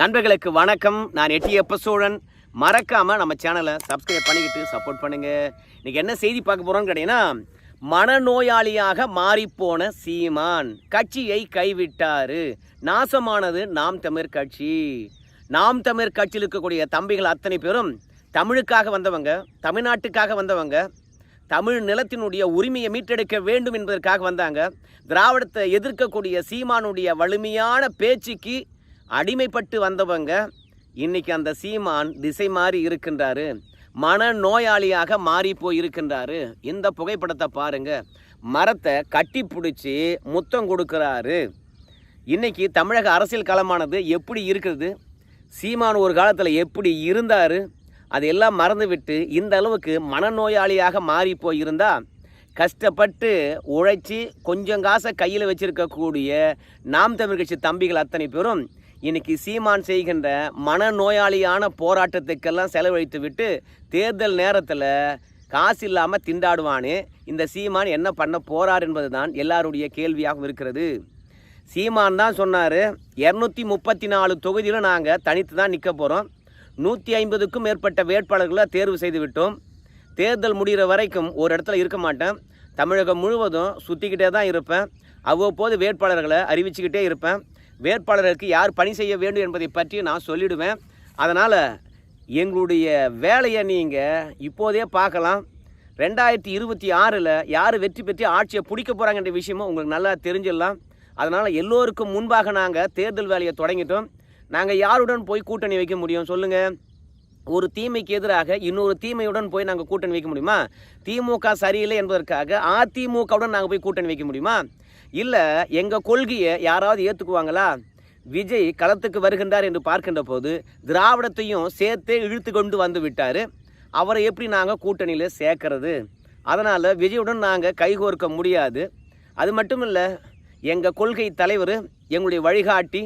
நண்பர்களுக்கு வணக்கம். நான் எட்டியப்ப சோழன் மறக்காம நம்ம சேனலை சப்ஸ்கிரைப் பண்ணிக்கிட்டு சப்போர்ட் பண்ணுங்க. இன்னைக்கு என்ன செய்தி பார்க்க போறோம்னு கேட்டீங்கன்னா மனநோயாளியாக மாறிப்போன சீமான். கட்சியை கைவிட்டாரு. நாசமானது நாம் தமிழ் கட்சி. நாம் தமிழ் கட்சியில் இருக்கக்கூடிய தம்பிகள் அத்தனை பேரும் தமிழுக்காக வந்தவங்க தமிழ்நாட்டுக்காக வந்தவங்க தமிழ் நிலத்தினுடைய உரிமையை மீட்டெடுக்க வேண்டும் என்பதற்காக வந்தாங்க. திராவிடத்தை எதிர்க்கக்கூடிய சீமானுடைய வலிமையான பேச்சுக்கு அடிமைப்பட்டு வந்தவங்க இன்னைக்கு அந்த சீமான் திசை மாறி இருக்கின்றாரு. மன நோயாளியாக மாறி போய் இருக்கின்றாரு இந்த புகைப்படத்தை பாருங்க. மரத்தை கட்டி பிடிச்சி முத்தம் கொடுக்கிறாரு. இன்னைக்கு தமிழக அரசியல் களமானது எப்படி இருக்குது சீமான் ஒரு காலத்தில் எப்படி இருந்தார்? அதையெல்லாம் மறந்துவிட்டு இந்த அளவுக்கு மனநோயாளியாக மாறி போயிருந்தா கஷ்டப்பட்டு உழைச்சி கொஞ்சம் காசை கையில் வச்சுருக்கக்கூடிய நாம் தமிழ் கட்சி தம்பிகள் அத்தனை பேரும் இன்னைக்கு சீமான் செய்கின்ற மனநோயாளியான போராட்டத்துக்கெல்லாம் செலவழித்து விட்டு தேர்தல் நேரத்தில் காசு இல்லாமல் திண்டாடுவானே இந்த சீமான் என்ன பண்ண போறார் என்பது தான் எல்லாருடைய கேள்வியாகவும் இருக்கிறது. சீமான் தான் சொன்னார் இரநூத்தி முப்பத்தி நாலு தொகுதியில் நாங்கள் தனித்து தான் நிற்க போகிறோம் நூற்றி ஐம்பதுக்கும் மேற்பட்ட வேட்பாளர்களை தேர்வு செய்து விட்டோம். தேர்தல் முடிகிற வரைக்கும் ஒரு இடத்துல இருக்க மாட்டேன். தமிழகம் முழுவதும் சுற்றிக்கிட்டே தான் இருப்பேன். அவ்வப்போது வேட்பாளர்களை அறிவிச்சுக்கிட்டே இருப்பேன். வேட்பாளருக்கு யார் பணி செய்ய வேண்டும் என்பதை பற்றி நான் சொல்லிடுவேன். அதனால் எங்களுடைய வேலையை நீங்கள் இப்போதே பார்க்கலாம். ரெண்டாயிரத்தி இருபத்தி ஆறில் யார் வெற்றி பெற்று ஆட்சியை பிடிக்க போகிறாங்கன்ற விஷயமும் உங்களுக்கு நல்லா தெரிஞ்சிடலாம். அதனால் எல்லோருக்கும் முன்பாக நாங்கள் தேர்தல் வேலையை தொடங்கிட்டோம். நாங்கள் யாருடன் போய் கூட்டணி வைக்க முடியும் சொல்லுங்கள் ஒரு தீமைக்கு எதிராக இன்னொரு தீமையுடன் போய் நாங்கள் கூட்டணி வைக்க முடியுமா? திமுக சரியில்லை என்பதற்காக அதிமுகவுடன் நாங்கள் போய் கூட்டணி வைக்க முடியுமா? இல்லை எங்கள் கொள்கையை யாராவது ஏற்றுக்குவாங்களா விஜய் களத்துக்கு வருகின்றார் என்று பார்க்கின்ற போது திராவிடத்தையும் சேர்த்தே இழுத்து கொண்டு வந்து விட்டார். அவரை எப்படி நாங்கள் கூட்டணியில் சேர்க்கறது? அதனால் விஜயுடன் நாங்கள் கைகோர்க்க முடியாது. அது மட்டும் இல்லை எங்கள் கொள்கை தலைவர் எங்களுடைய வழிகாட்டி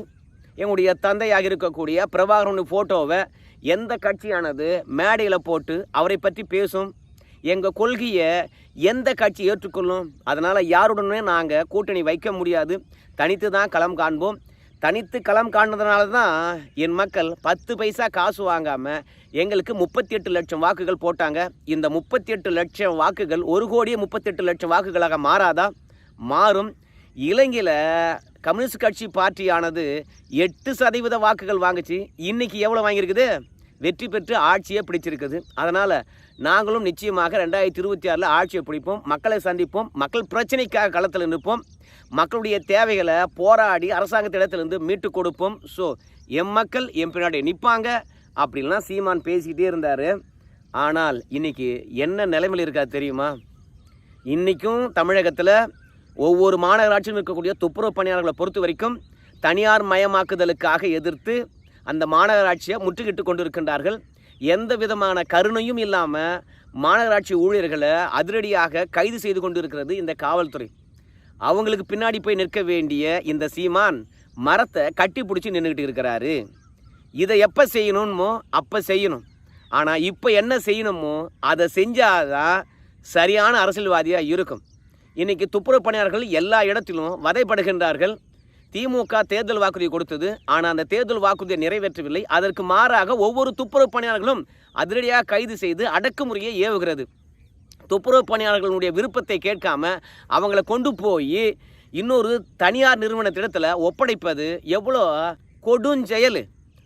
எங்களுடைய தந்தையாக இருக்கக்கூடிய பிரபாகரனுடைய ஃபோட்டோவை எந்த கட்சியானது மேடையில் போட்டு அவரை பற்றி பேசும்? எங்கள் கொள்கையை எந்த கட்சி ஏற்றுக்கொள்ளும்? அதனால் யாருடனே நாங்கள் கூட்டணி வைக்க முடியாது. தனித்து தான் களம் காண்போம். தனித்து களம் காண்றதுனால தான் என் மக்கள் பத்து பைசா காசு வாங்காமல் எங்களுக்கு முப்பத்தி எட்டு லட்சம் வாக்குகள் போட்டாங்க. இந்த முப்பத்தி எட்டு லட்சம் வாக்குகள் ஒரு கோடியே முப்பத்தெட்டு லட்சம் வாக்குகளாக மாறாதா? மாறும். இலங்கையில் கம்யூனிஸ்ட் கட்சி பார்ட்டியானது எட்டு சதவீத வாக்குகள் வாங்குச்சு. இன்றைக்கி எவ்வளோ வாங்கியிருக்குது? வெற்றி பெற்று ஆட்சியை பிடிச்சிருக்குது. அதனால் நாங்களும் நிச்சயமாக ரெண்டாயிரத்தி இருபத்தி ஆறில் ஆட்சியை பிடிப்போம் மக்களை சந்திப்போம் மக்கள் பிரச்சனைக்காக களத்தில் நிற்போம் மக்களுடைய தேவைகளை போராடி அரசாங்கத்திடத்திலிருந்து மீட்டு கொடுப்போம். ஸோ எம் மக்கள் எம் பின்னாடி நிற்பாங்க அப்படின்லாம் சீமான் பேசிக்கிட்டே இருந்தார். ஆனால் இன்றைக்கி என்ன நிலைமையில் இருக்கா தெரியுமா? இன்றைக்கும் தமிழகத்தில் ஒவ்வொரு மாநகராட்சியும் இருக்கக்கூடிய துப்புரவு பணியாளர்களை பொறுத்த வரைக்கும் தனியார் மயமாக்குதலுக்காக எதிர்த்து அந்த மாநகராட்சியை முற்றுகிட்டு கொண்டிருக்கின்றார்கள். எந்த விதமான கருணையும் இல்லாமல் மாநகராட்சி ஊழியர்களை அதிரடியாக கைது செய்து கொண்டிருக்கிறது இந்த காவல்துறை. அவங்களுக்கு பின்னாடி போய் நிற்க வேண்டிய இந்த சீமான் மரத்தை கட்டி பிடிச்சி நின்றுக்கிட்டு இருக்கிறாரு. இதை எப்போ செய்யணுமோ அப்போ செய்யணும். ஆனால் இப்போ என்ன செய்யணுமோ அதை செஞ்சாதான் சரியான அரசியல்வாதியாக இருக்கும். இன்றைக்கி துப்புரவு பணியாளர்கள் எல்லா இடத்திலும் வதைப்படுகின்றார்கள். திமுக தேர்தல் வாக்குறுதி கொடுத்தது. ஆனால் அந்த தேர்தல் வாக்குறுதியை நிறைவேற்றவில்லை. அதற்கு மாறாக ஒவ்வொரு துப்புரவு பணியாளர்களும் அதிரடியாக கைது செய்து அடக்குமுறையை ஏவுகிறது. துப்புரவு பணியாளர்களுடைய விருப்பத்தை கேட்காம அவங்கள கொண்டு போய் இன்னொரு தனியார் நிறுவனத்திடத்தில் ஒப்படைப்பது எவ்வளோ கொடுஞ்செயல்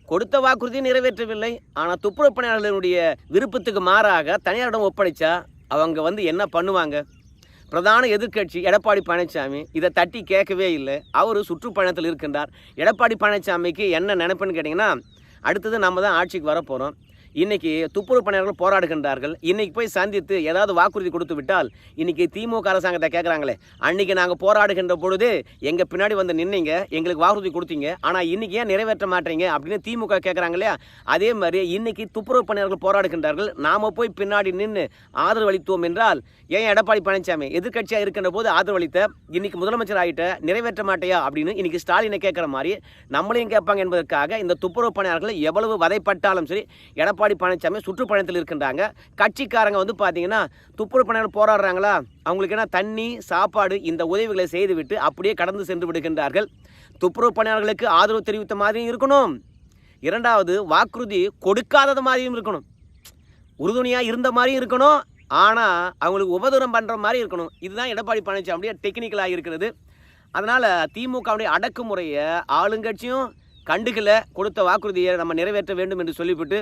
கொடுத்த வாக்குறுதியை நிறைவேற்றவில்லை. ஆனால் துப்புரவு பணியாளர்களுடைய விருப்பத்துக்கு மாறாக தனியாரிடம் ஒப்படைச்சா அவங்க வந்து என்ன பண்ணுவாங்க? பிரதான எதிர்க்கட்சி எடப்பாடி பழனிசாமி இதை தட்டி கேட்கவே இல்லை. அவர் சுற்றுப்பயணத்தில் இருக்கின்றார். எடப்பாடி பழனிசாமிக்கு என்ன நினைப்புன்னு கேட்டிங்கன்னா அடுத்தது நம்ம தான் ஆட்சிக்கு வரப்போகிறோம் இன்னைக்கு துப்புரவு பணியாளர்கள் போராடுகின்றார்கள். இன்னைக்கு போய் சந்தித்து ஏதாவது வாக்குறுதி கொடுத்து விட்டால் இன்னைக்கு திமுக அரசாங்கத்தை கேட்குறாங்களே அன்னைக்கு நாங்கள் போராடுகின்ற பொழுது எங்கள் பின்னாடி வந்து நின்னீங்க எங்களுக்கு வாக்குறுதி கொடுத்தீங்க ஆனால் இன்னைக்கு ஏன் நிறைவேற்ற மாட்டீங்க அப்படின்னு திமுக கேட்குறாங்க இல்லையா? அதே மாதிரி இன்னைக்கு துப்புரவு பணியாளர்கள் போராடுகின்றார்கள். நாம போய் பின்னாடி நின்று ஆதரவு அளித்தோம் என்றால் ஏன் எடப்பாடி பழனிசாமி எதிர்க்கட்சியாக இருக்கின்ற போது ஆதரவு அளித்த இன்னைக்கு முதலமைச்சர் ஆகிட்ட நிறைவேற்ற மாட்டையா அப்படின்னு இன்னைக்கு ஸ்டாலினை கேட்குற மாதிரி நம்மளையும் கேட்பாங்க என்பதற்காக இந்த துப்புரவு பணியாளர்கள் எவ்வளவு வதைப்பட்டாலும் சரி எடப்பாடி பழனிசாமி சுற்றுப்பயணத்தில் இருக்கின்றாங்க. கட்சிக்காரங்க வந்து பார்த்தீங்கன்னா துப்புரவு பணியாளர் போராடுறாங்களா? அவங்களுக்கு என்ன தண்ணி சாப்பாடு இந்த உதவிகளை செய்துவிட்டு அப்படியே கடந்து சென்று விடுகின்றார்கள். துப்புரவு பணியாளர்களுக்கு ஆதரவு தெரிவித்த மாதிரியும் இருக்கணும். இரண்டாவது வாக்குறுதி கொடுக்காதது மாதிரியும் இருக்கணும். உறுதுணையாக இருந்த மாதிரியும் இருக்கணும். ஆனால் அவங்களுக்கு உபதூரம் பண்ணுற மாதிரி இருக்கணும். இதுதான் எடப்பாடி பழனிசாமியுடைய டெக்னிக்கலாக இருக்கிறது. அதனால் திமுகவுடைய அடக்குமுறையை ஆளுங்கட்சியும் கண்டுகளை கொடுத்த வாக்குறுதியை நம்ம நிறைவேற்ற வேண்டும் என்று சொல்லிவிட்டு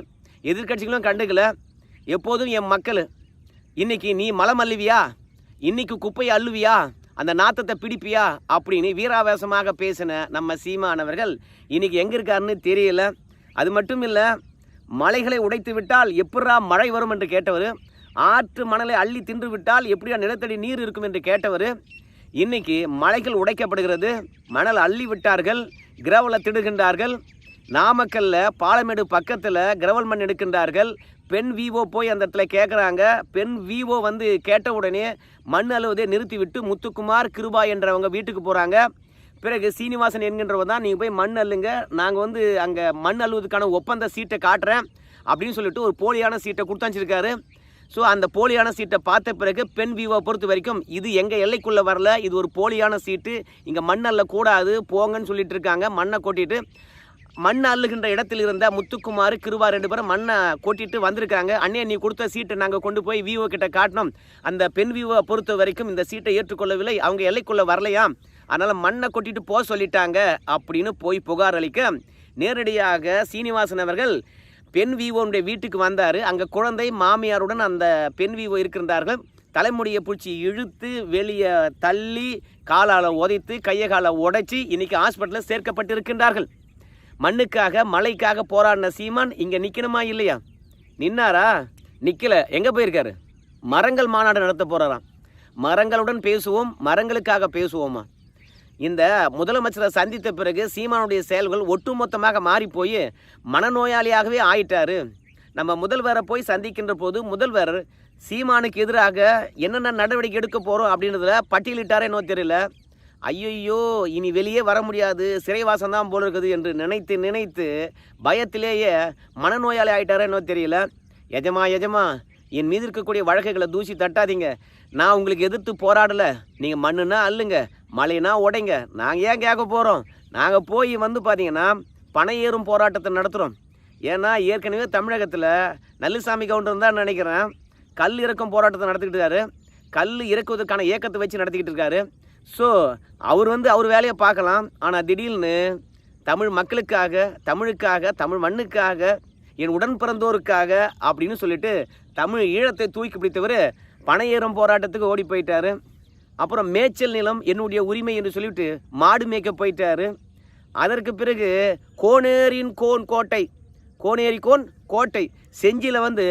எதிர்க்கட்சிகளும் கண்டுக்கல. எப்போதும் என் மக்கள் இன்னைக்கு நீ மலம் அள்ளுவியா? இன்னைக்கு குப்பையை அள்ளுவியா? அந்த நாத்தத்தை பிடிப்பியா? அப்படின்னு வீராவேசமாக பேசின நம்ம சீமானவர்கள் இன்னைக்கு எங்கே இருக்காருன்னு தெரியல. அது மட்டும் இல்லை மலைகளை உடைத்து விட்டால் எப்படா மழை வரும் என்று கேட்டவர்? ஆற்று மணலை அள்ளி தின்று விட்டால் எப்படியா நிலத்தடி நீர் இருக்கும் என்று கேட்டவர்? இன்னைக்கு மலைகள் உடைக்கப்படுகிறது மணல் அள்ளி விட்டார்கள் கிரவலை திடுகின்றார்கள். நாமக்கல்ல பாலமேடு பக்கத்தில் கிரவல் மண் எடுக்கின்றார்கள். பெண் விவோ போய் அந்த இடத்துல கேட்குறாங்க பெண் விவோ வந்து கேட்ட உடனே மண் அழுவதை நிறுத்திவிட்டு முத்துக்குமார் கிருபா என்றவங்க வீட்டுக்கு போகிறாங்க பிறகு சீனிவாசன் என்கின்றவர் தான் நீங்கள் போய் மண் அள்ளுங்க. நாங்கள் வந்து அங்கே மண் அள்ளுவதுக்கான ஒப்பந்த சீட்டை காட்டுறேன். அப்படின்னு சொல்லிட்டு ஒரு போலியான சீட்டை கொடுத்தாச்சிருக்காரு ஸோ அந்த போலியான சீட்டை பார்த்த பிறகு பெண் விவோ பொறுத்த வரைக்கும் இது எங்கள் எல்லைக்குள்ளே வரல. இது ஒரு போலியான சீட்டு. இங்கே மண் அள்ள கூடாது போங்கன்னு சொல்லிட்டு இருக்காங்க. மண்ணை கொட்டிட்டு மண் அள்ளுகின்ற இடத்தில் இருந்த முத்துக்குமார் கிருவா ரெண்டு பேரும் மண்ணை கொட்டிட்டு வந்திருக்காங்க அண்ணே நீ கொடுத்த சீட்டை நாங்கள் கொண்டு போய் விவோ கிட்ட காட்டினோம். அந்த பெண் விவோவை பொறுத்த வரைக்கும் இந்த சீட்டை ஏற்றுக்கொள்ளவில்லை. அவங்க எல்லைக்குள்ளே வரலையாம் அதனால் மண்ணை கொட்டிட்டு போக சொல்லிட்டாங்க அப்படின்னு போய் புகார் அளிக்க நேரடியாக சீனிவாசன் அவர்கள் பெண் விவோனுடைய வீட்டுக்கு வந்தார். அங்கே குழந்தை மாமியாருடன் அந்த பெண் விவோ இருக்கின்றார்கள். தலைமுடியை பிடிச்சி இழுத்து வெளியே தள்ளி காலால் உதைத்து கையை காலை உடைச்சி இன்றைக்கி ஹாஸ்பிட்டலில் சேர்க்கப்பட்டிருக்கின்றார்கள். மண்ணுக்காக மலைக்காக போராடின சீமான் இங்கே நிற்கணுமா இல்லையா? நின்னாரா? நிற்கல எங்கே போயிருக்காரு? மரங்கள் மாநாடு நடத்த போகிறாராம் மரங்களுடன் பேசுவோம் மரங்களுக்காக பேசுவோமா? இந்த முதலமைச்சரை சந்தித்த பிறகு சீமானுடைய செயல்கள் ஒட்டுமொத்தமாக மாறி போய் மனநோயாளியாகவே ஆயிட்டாரு. நம்ம முதல்வரை போய் சந்திக்கின்ற போது முதல்வர் சீமானுக்கு எதிராக என்னென்ன நடவடிக்கை எடுக்க போகிறோம் அப்படின்றதுல பட்டியலிட்டாரே என்னோ தெரியல. ஐயையோ இனி வெளியே வர முடியாது. சிறைவாசம் தான் போல இருக்குது என்று நினைத்து நினைத்து பயத்திலேயே மனநோயாளி ஆயிட்டாரோ என்னவோ தெரியல. எஜமா எஜமா என் மீது இருக்கக்கூடிய வழக்குகளை தூசி தட்டாதீங்க. நான் உங்களுக்கு எதிர்த்து போராடலை. நீங்கள் மண்ணுனா அள்ளுங்க மழைனா உடைங்க. நாங்கள் ஏன் கேட்க போகிறோம் நாங்கள் போய் வந்து பார்த்தீங்கன்னா பணம் ஏறும் போராட்டத்தை நடத்துகிறோம் ஏன்னா ஏற்கனவே தமிழகத்தில் நல்லுசாமி கவுண்டர் தான் நினைக்கிறேன். கல் இறக்கும் போராட்டத்தை நடத்திக்கிட்டு இருக்காரு. கல் இறக்குவதற்கான இயக்கத்தை வச்சு நடத்திக்கிட்டு இருக்காரு. ஸோ அவர் வந்து அவர் வேலையை பார்க்கலாம். ஆனால் திடீர்னு தமிழ் மக்களுக்காக தமிழுக்காக தமிழ் மண்ணுக்காக என் உடன் பிறந்தோருக்காக அப்படின்னு சொல்லிட்டு தமிழ் ஈழத்தை தூக்கி பிடித்தவர் பனையேறும் போராட்டத்துக்கு ஓடி போயிட்டாரு. அப்புறம் மேய்ச்சல் நிலம் என்னுடைய உரிமை என்று சொல்லிவிட்டு மாடு மேய்க்க போயிட்டாரு. அதற்கு பிறகு கோனேரின் கோன் கோட்டை கோனேரி கோன் கோட்டை செஞ்சியில் வந்து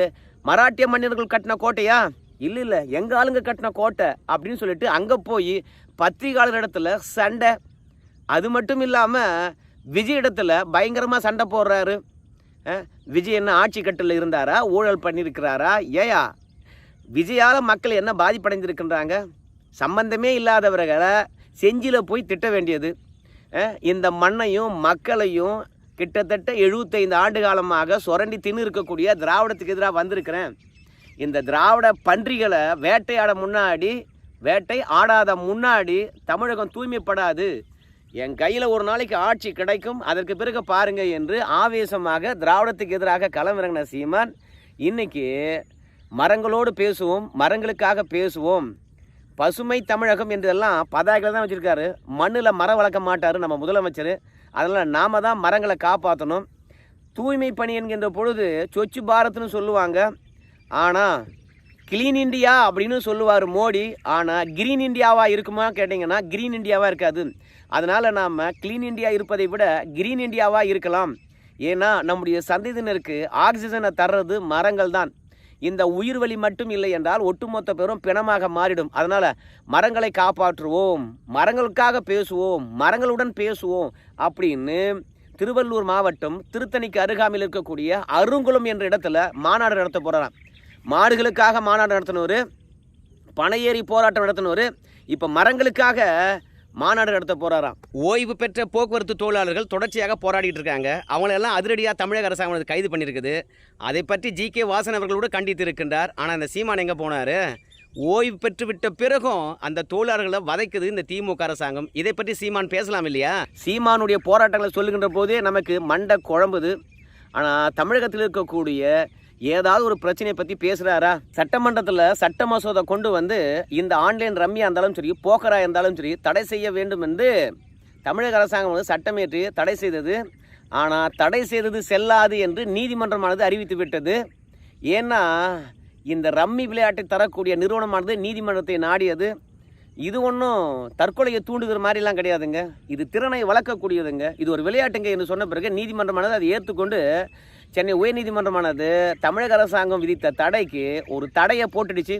மராட்டிய மன்னர்கள் கட்டின கோட்டையா? இல்லை இல்லை எங்கள் ஆளுங்க கட்டின கோட்டை அப்படின்னு சொல்லிட்டு அங்கே போய் பத்திரிகையாளர் இடத்துல சண்டை. அது மட்டும் இல்லாமல் விஜய் இடத்துல பயங்கரமாக சண்டை போடுறாரு. விஜய் என்ன ஆட்சி கட்டில் இருந்தாரா? ஊழல் பண்ணியிருக்கிறாரா ஏயா விஜயால் மக்கள் என்ன பாதிப்படைஞ்சிருக்கின்றாங்க சம்பந்தமே இல்லாதவர்களை செஞ்சியில் போய் திட்ட வேண்டியது. இந்த மண்ணையும் மக்களையும் கிட்டத்தட்ட எழுபத்தைந்து ஆண்டு காலமாக சுரண்டி தின்னு இருக்கக்கூடிய திராவிடத்துக்கு எதிராக வந்திருக்கிறேன். இந்த திராவிட பன்றிகளை வேட்டையாட முன்னாடி வேட்டை ஆடாத முன்னாடி தமிழகம் தூய்மைப்படாது. என் கையில் ஒரு நாளைக்கு ஆட்சி கிடைக்கும் அதற்கு பிறகு பாருங்கள் என்று ஆவேசமாக திராவிடத்துக்கு எதிராக களமிறங்கின சீமான் இன்னைக்கு மரங்களோடு பேசுவோம் மரங்களுக்காக பேசுவோம். பசுமை தமிழகம் என்றெல்லாம் பதாகைகளை தான் வச்சுருக்காரு. மண்ணில் மரம் வளர்க்க மாட்டார் நம்ம முதலமைச்சர். அதனால் நாம் தான் மரங்களை காப்பாற்றணும் தூய்மை பணி என்கின்ற பொழுது சொச்சு பாரத்னு சொல்லுவாங்க. ஆனால் கிளீன் இண்டியா அப்படின்னு சொல்லுவார் மோடி. ஆனால் கிரீன் இந்தியாவாக இருக்குமா? கேட்டிங்கன்னா கிரீன் இண்டியாவாக இருக்காது. அதனால் நாம் க்ளீன் இண்டியா இருப்பதை விட கிரீன் இண்டியாவாக இருக்கலாம். ஏன்னா நம்முடைய சந்ததியினருக்கு ஆக்சிஜனை தர்றது மரங்கள் தான். இந்த உயிர் வழி மட்டும் இல்லை என்றால் ஒட்டுமொத்த பேரும் பிணமாக மாறிடும். அதனால் மரங்களை காப்பாற்றுவோம். மரங்களுக்காக பேசுவோம். மரங்களுடன் பேசுவோம் அப்படின்னு திருவள்ளூர் மாவட்டம் திருத்தணிக்கு அருகாமையில் இருக்கக்கூடிய அருங்குளம் என்ற இடத்துல மாநாடு நடத்த போகிறாராம் மாடுகளுக்காக மாநாடு நடத்தினவர் பனையேறி போராட்டம் நடத்தினவர் இப்போ மரங்களுக்காக மாநாடு நடத்த போறாராம். ஓய்வு பெற்ற போக்குவரத்து தொழிலாளர்கள் தொடர்ச்சியாக போராடிட்டு இருக்காங்க. அவங்களெல்லாம் அதிரடியாக தமிழக அரசாங்கம் கைது பண்ணியிருக்குது. அதை பற்றி ஜி கே வாசன் அவர்களோடு கண்டித்து இருக்கின்றார். ஆனால் அந்த சீமான் எங்கே போனார்? ஓய்வு பெற்று விட்ட பிறகும் அந்த தொழிலாளர்களை வதைக்குது இந்த திமுக அரசாங்கம். இதை பற்றி சீமான் பேசலாம் இல்லையா? சீமானுடைய போராட்டங்களை சொல்லுகின்ற போதே நமக்கு மண்டை குழம்புது. ஆனால் தமிழகத்தில் இருக்கக்கூடிய ஏதாவது ஒரு பிரச்சனையை பற்றி பேசுகிறாரா சட்டமன்றத்தில் சட்ட மசோதா கொண்டு வந்து இந்த ஆன்லைன் ரம்மியாக இருந்தாலும் சரி போக்கரா இருந்தாலும் சரி தடை செய்ய வேண்டும் என்று தமிழக அரசாங்கம் வந்து சட்டமேற்றி தடை செய்தது. ஆனால் தடை செய்தது செல்லாது என்று நீதிமன்றமானது அறிவித்து விட்டது. ஏன்னா இந்த ரம்மி விளையாட்டை தரக்கூடிய நிறுவனமானது நீதிமன்றத்தை நாடியது. இது ஒன்றும் தற்கொலையை தூண்டுகிற மாதிரிலாம் கிடையாதுங்க. இது திறனை வளர்க்கக்கூடியதுங்க. இது ஒரு விளையாட்டுங்க என்று சொன்ன பிறகு நீதிமன்றமானது அதை ஏற்றுக்கொண்டு சென்னை உயர்நீதிமன்றமானது தமிழக அரசாங்கம் விதித்த தடைக்கு ஒரு தடையை போட்டுடுச்சு.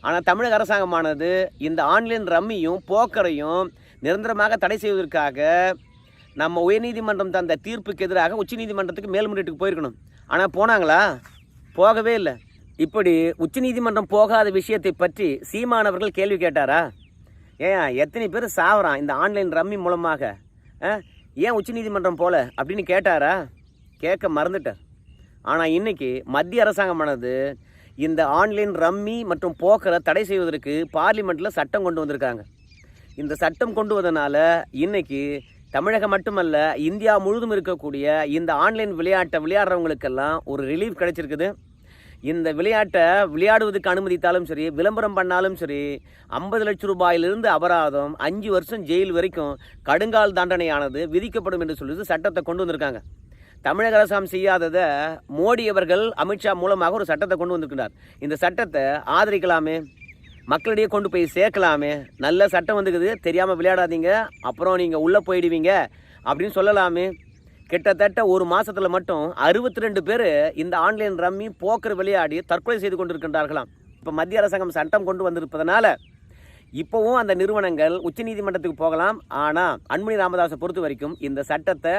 ஆனால் தமிழக அரசாங்கமானது இந்த ஆன்லைன் ரம்மியும் போக்கரையும் நிரந்தரமாக தடை செய்வதற்காக நம்ம உயர்நீதிமன்றம் தந்த தீர்ப்புக்கு எதிராக உச்சநீதிமன்றத்துக்கு மேல்முறையீட்டுக்கு போயிருக்கணும். ஆனால் போனாங்களா? போகவே இல்லை. இப்படி உச்சநீதிமன்றம் போகாத விஷயத்தை பற்றி சீமானவர்கள் கேள்வி கேட்டாரா? ஏன் எத்தனை பேர் சாவறான் இந்த ஆன்லைன் ரம்மி மூலமாக? ஆ? ஏன் உச்சநீதிமன்றம் போல அப்படின்னு கேட்டாரா? கேட்க மறந்துட்டார். ஆனால் இன்றைக்கி மத்திய அரசாங்கமானது இந்த ஆன்லைன் ரம்மி மற்றும் போக்கரை தடை செய்வதற்கு பார்லிமெண்ட்டில் சட்டம் கொண்டு வந்திருக்காங்க. இந்த சட்டம் கொண்டு வந்தனால இன்றைக்கி தமிழகம் மட்டுமல்ல இந்தியா முழுதும் இருக்கக்கூடிய இந்த ஆன்லைன் விளையாட்டை விளையாடுறவங்களுக்கெல்லாம் ஒரு ரிலீஃப் கிடைச்சிருக்குது. இந்த விளையாட்டை விளையாடுவதற்கு அனுமதித்தாலும் சரி விளம்பரம் பண்ணாலும் சரி ஐம்பது லட்சம் ரூபாயிலிருந்து அபராதம் அஞ்சு வருஷம் ஜெயில் வரைக்கும் கடுங்கால் தண்டனையானது விதிக்கப்படும் என்று சொல்லி சட்டத்தை கொண்டு வந்திருக்காங்க. தமிழக அரசாங்கம் செய்யாததை மோடி அவர்கள் அமித்ஷா மூலமாக ஒரு சட்டத்தை கொண்டு வந்திருக்கிறார். இந்த சட்டத்தை ஆதரிக்கலாமே மக்களிடையே கொண்டு போய் சேர்க்கலாமே. நல்ல சட்டம் வந்துக்குது தெரியாமல் விளையாடாதீங்க அப்புறம் நீங்கள் உள்ளே போயிடுவீங்க அப்படின்னு சொல்லலாமே. கிட்டத்தட்ட ஒரு மாதத்தில் மட்டும் அறுபத்தி ரெண்டு பேர் இந்த ஆன்லைன் ரம்மி போக்கர் விளையாடி தற்கொலை செய்து கொண்டிருக்கின்றார்களாம். இப்போ மத்திய அரசாங்கம் சட்டம் கொண்டு வந்திருப்பதனால இப்போவும் அந்த நிறுவனங்கள் உச்சநீதிமன்றத்துக்கு போகலாம். ஆனால் அன்புமணி ராமதாஸை பொறுத்த வரைக்கும் இந்த சட்டத்தை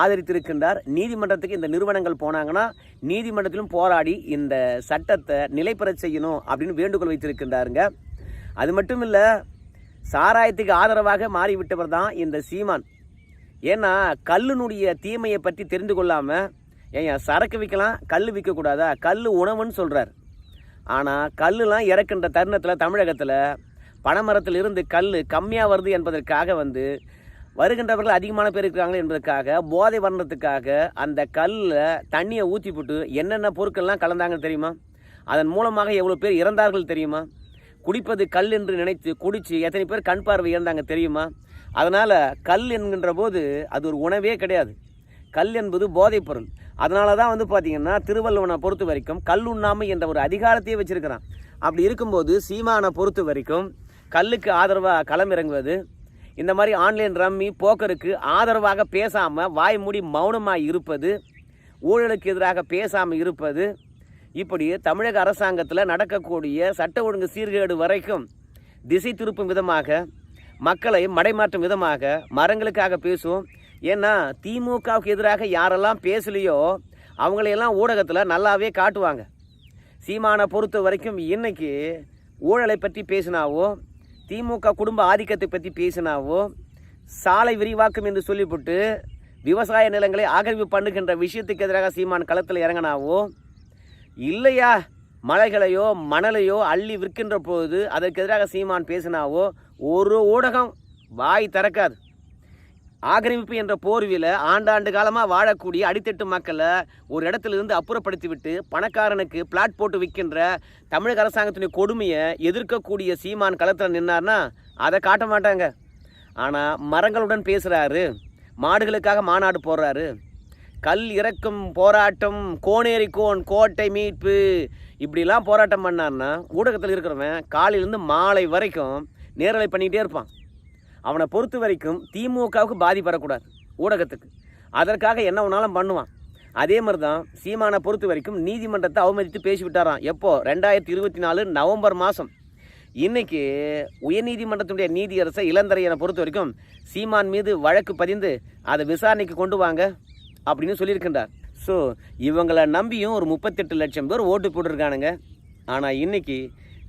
ஆதரித்திருக்கின்றார். நீதிமன்றத்துக்கு இந்த நிறுவனங்கள் போனாங்கன்னா நீதிமன்றத்திலும் போராடி இந்த சட்டத்தை நிலைப்பெறச் செய்யணும் அப்படின்னு வேண்டுகோள் வைத்திருக்கின்றாருங்க. அது மட்டும் இல்லை சாராயத்துக்கு ஆதரவாக மாறிவிட்டவர் தான் இந்த சீமான். ஏன்னா கல்லுனுடைய தீமையை பற்றி தெரிந்து கொள்ளாமல் ஏன் சரக்கு விற்கலாம் கல் விற்கக்கூடாதா கல் உணவுன்னு சொல்கிறார் ஆனால் கல்லுலாம் இறக்கின்ற தருணத்தில் தமிழகத்தில் பனைமரத்தில் இருந்து கல் கம்மியாக வருது என்பதற்காக வந்து வருகின்றவர்கள் அதிகமான பேர் இருக்காங்க என்பதற்காக போதை வர்ணத்துக்காக அந்த கல்லில் தண்ணியை ஊற்றி போட்டு என்னென்ன பொருட்கள்லாம் கலந்தாங்கன்னு தெரியுமா? அதன் மூலமாக எவ்வளோ பேர் இறந்தார்கள் தெரியுமா? குடிப்பது கல் என்று நினைத்து குடித்து எத்தனை பேர் கண் பார்வை இறந்தாங்க தெரியுமா? அதனால் கல் என்கின்ற போது அது ஒரு உணவே கிடையாது. கல் என்பது போதைப் பொருள். அதனால தான் வந்து பார்த்திங்கன்னா திருவள்ளுவனை பொறுத்த வரைக்கும் கல் உண்ணாமை என்ற ஒரு அதிகாரத்தையே வச்சுருக்கிறான். அப்படி இருக்கும்போது சீமானை பொறுத்த வரைக்கும் கல்லுக்கு ஆதரவாக களமிறங்குவது இந்த மாதிரி ஆன்லைன் ரம்மி போக்கருக்கு ஆதரவாக பேசாமல் வாய் மூடி மௌனமாக இருப்பது ஊழலுக்கு எதிராக பேசாமல் இருப்பது இப்படி தமிழக அரசாங்கத்தில் நடக்கக்கூடிய சட்ட ஒழுங்கு சீர்கேடு வரைக்கும் திசை திருப்பும் விதமாக மக்களை மடைமாற்றும் விதமாக மரங்களுக்காக பேசுவோம். ஏன்னா திமுகவுக்கு எதிராக யாரெல்லாம் பேசலையோ அவங்களையெல்லாம் ஊடகத்தில் நல்லாவே காட்டுவாங்க. சீமானை பொறுத்த வரைக்கும் இன்றைக்கி ஊழலை பற்றி பேசினாவோ திமுக குடும்ப ஆதிக்கத்தை பற்றி பேசினாவோ சாலை விரிவாக்கம் என்று சொல்லிவிட்டு விவசாய நிலங்களை ஆக்கிரமிப்பு பண்ணுகின்ற விஷயத்துக்கு எதிராக சீமான் களத்தில் இறங்கினாவோ இல்லையா? மலைகளையோ மணலையோ அள்ளி விற்கின்ற போது அதற்கு எதிராக சீமான் பேசினாவோ ஒரு ஊடகம் வாய் திறக்காது. ஆக்கிரமிப்பு என்ற போர்வியில் ஆண்டாண்டு காலமாக வாழக்கூடிய அடித்தட்டு மக்களை ஒரு இடத்துல இருந்து அப்புறப்படுத்தி விட்டு பணக்காரனுக்கு பிளாட் போட்டு விற்கின்ற தமிழக அரசாங்கத்தினுடைய கொடுமையை எதிர்க்கக்கூடிய சீமான் களத்தில் நின்னார்னா அதை காட்ட மாட்டாங்க. ஆனால் மரங்களுடன் பேசுகிறாரு மாடுகளுக்காக மாநாடு போடுறாரு. கல் இறக்கும் போராட்டம் கோனேரி கோன் கோட்டை மீட்பு இப்படிலாம் போராட்டம் பண்ணார்னா ஊடகத்தில் இருக்கிறவன் காலையிலேருந்து மாலை வரைக்கும் நேரலை பண்ணிக்கிட்டே இருப்பான். அவனை பொறுத்த வரைக்கும் திமுகவுக்கு பாதிப்பு வரக்கூடாது ஊடகத்துக்கு. அதற்காக என்ன வேணாலும் பண்ணுவான். அதே மாதிரி தான் சீமானை பொறுத்த வரைக்கும் நீதிமன்றத்தை அவமதித்து பேசிவிட்டாராம். எப்போ? ரெண்டாயிரத்தி இருபத்தி நாலு நவம்பர் மாதம் இன்னைக்கு உயர்நீதிமன்றத்துடைய நீதியரசை இளந்தரையனை பொறுத்த வரைக்கும் சீமான் மீது வழக்கு பதிந்து அதை விசாரணைக்கு கொண்டு வாங்க அப்படின்னு சொல்லியிருக்கின்றார். ஸோ இவங்களை நம்பியும் ஒரு முப்பத்தெட்டு லட்சம் பேர் ஓட்டு போட்டிருக்கானுங்க. ஆனால் இன்னைக்கு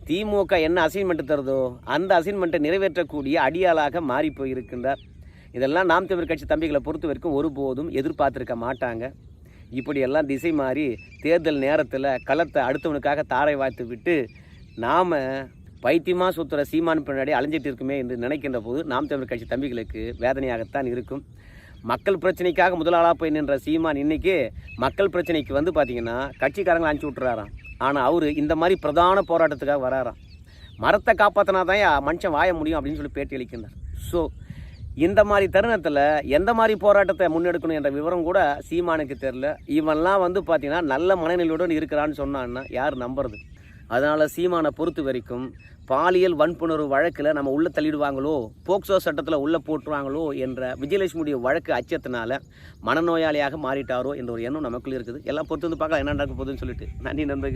திமுக என்ன அசைன்மெண்ட் தருதோ அந்த அசைன்மெண்ட்டை நிறைவேற்றக்கூடிய அடியாளாக மாறி போயிருக்கின்றார் இதெல்லாம் நாம் தமிழ் கட்சி தம்பிகளை பொறுத்த வரைக்கும் ஒருபோதும் எதிர்பார்த்துருக்க மாட்டாங்க. இப்படியெல்லாம் திசை மாறி தேர்தல் நேரத்தில் களத்தை அடுத்தவனுக்காக தாரை வாய்த்து விட்டு நாம் பைத்தியமாக சுற்றுற சீமான் பின்னாடி அலைஞ்சிட்டு இருக்குமே என்று நினைக்கின்ற போது நாம் தமிழ் கட்சி தம்பிகளுக்கு வேதனையாகத்தான் இருக்கும். மக்கள் பிரச்சனைக்காக முதலாளாக போய் நின்ற சீமான் இன்னைக்கு மக்கள் பிரச்சனைக்கு வந்து பார்த்தீங்கன்னா கட்சிக்காரங்களை அனுப்பிச்சி விட்டுறாராம். ஆனால் அவர் இந்த மாதிரி பிரதான போராட்டத்துக்காக வராராம். மரத்தை காப்பாற்றினா தான் மனுஷன் வாய முடியும் அப்படின்னு சொல்லி பேட்டி அளிக்கின்றார். ஸோ இந்த மாதிரி தருணத்தில் எந்த மாதிரி போராட்டத்தை முன்னெடுக்கணும் என்ற விவரம் கூட சீமானுக்கு தெரில இவன்லாம் வந்து பார்த்திங்கன்னா நல்ல மனநிலையுடன் இருக்கிறான்னு சொன்னான்னா யார் நம்புறது? அதனால் சீமானை பொறுத்த வரைக்கும் பாலியல் வன்புணர்வு வழக்கில் நம்ம உள்ளே தள்ளிடுவாங்களோ போக்சோ சட்டத்தில் உள்ளே போட்டுருவாங்களோ என்ற விஜயலட்சுமியுடைய வழக்கு அச்சத்தினால மனநோயாளியாக மாறிட்டாரோ என்ற ஒரு எண்ணம் நமக்குள்ளே இருக்குது. எல்லாம் பொறுத்து வந்து பார்க்கலாம் என்ன நடக்க போகுதுன்னு சொல்லிட்டு. நன்றி நண்பர்கள்.